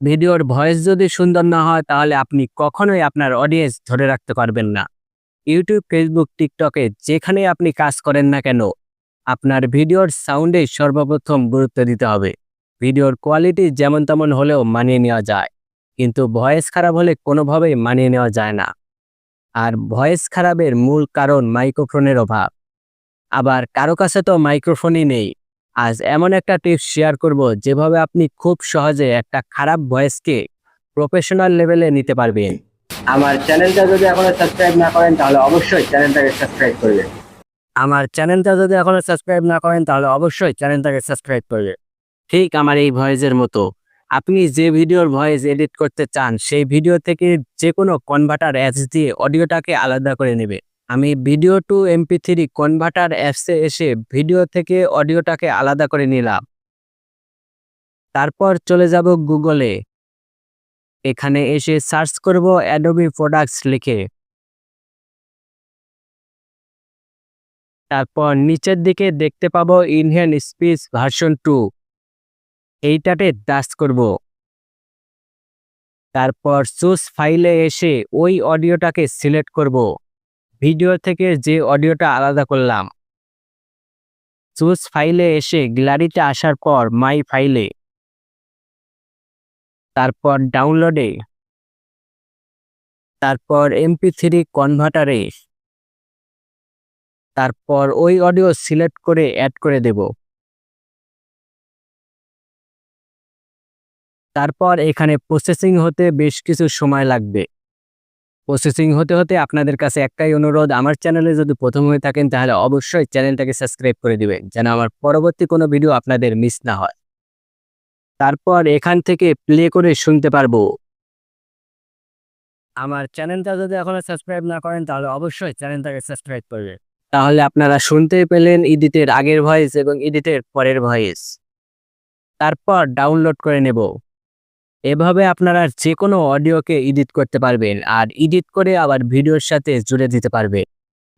ভিডিওর ভয়েস যদি সুন্দর না হয়, তাহলে আপনি কখনোই আপনার অডিয়েন্স ধরে রাখতে পারবেন না। ইউটিউব, ফেসবুক, টিকটকে যেখানে আপনি কাজ করেন না কেন, আপনার ভিডিওর সাউন্ডে সর্বপ্রথম গুরুত্ব দিতে হবে। ভিডিওর কোয়ালিটি যেমন তেমন হলেও মানিয়ে নেওয়া যায়, কিন্তু ভয়েস খারাপ হলে কোনোভাবেই মানিয়ে নেওয়া যায় না। আর ভয়েস খারাপের মূল কারণ মাইক্রোফোনের অভাব। আবার কারও কাছে তো মাইক্রোফোনই নেই। আজ এমন একটা টিপস শেয়ার করব যেভাবে আপনি খুব সহজে একটা খারাপ ভয়েসকে প্রফেশনাল লেভেলে নিতে পারবেন। আমার চ্যানেলটা যদি এখনও সাবস্ক্রাইব না করেন তাহলে অবশ্যই চ্যানেলটাকে সাবস্ক্রাইব করবেন আমার চ্যানেলটা যদি এখনও সাবস্ক্রাইব না করেন তাহলে অবশ্যই চ্যানেলটাকে সাবস্ক্রাইব করবেন ঠিক আমার এই ভয়েসের মতো। আপনি যে ভিডিওর ভয়েস এডিট করতে চান সেই ভিডিও থেকে যে কোনো কনভার্টার অ্যাপস দিয়ে অডিওটাকে আলাদা করে নেবে। আমি video to MP three converter অ্যাপসে এসে ভিডিও থেকে অডিওটাকে আলাদা করে নিলাম। তারপর চলে যাব গুগলে। এখানে এসে সার্চ করব অ্যাডোবি প্রোডাক্টস লিখে। তারপর নিচের দিকে দেখতে পাবো ইনহ্যান্ড স্পিচ ভার্সন টু। এইটাতে টাচ করব। তারপর চুজ ফাইলে এসে ওই অডিওটাকে সিলেক্ট করব। ভিডিও থেকে যে অডিওটা আলাদা করলাম। চুজ ফাইলে এসে গ্যালারিতে আসার পর মাই ফাইলে। তারপর ডাউনলোডে। তারপর এমপি থ্রি কনভার্টারে। তারপর ওই অডিও সিলেক্ট করে অ্যাড করে দেব। তারপর এখানে প্রসেসিং হতে বেশ কিছু সময় লাগবে। প্রসেসিং হতে হতে আপনাদের কাছে একটাই অনুরোধ, আমার চ্যানেলে যদি প্রথম হয়ে থাকেন তাহলে অবশ্যই চ্যানেলটাকে সাবস্ক্রাইব করে দিবেন, যেন আমার পরবর্তী কোনো ভিডিও আপনাদের মিস না হয়। তারপর এখান থেকে প্লে করে শুনতে পারব। আমার চ্যানেলটা যদি এখনও সাবস্ক্রাইব না করেন তাহলে অবশ্যই চ্যানেলটাকে সাবস্ক্রাইব করবে তাহলে আপনারা শুনতে পেলেন ইডিটের আগের ভয়েস এবং ইডিটের পরের ভয়েস তারপর ডাউনলোড করে নেব। এভাবে আপনারা যে কোনো অডিওকে এডিট করতে পারবেন, আর এডিট করে আবার ভিডিওর সাথে জুড়ে দিতে পারবেন।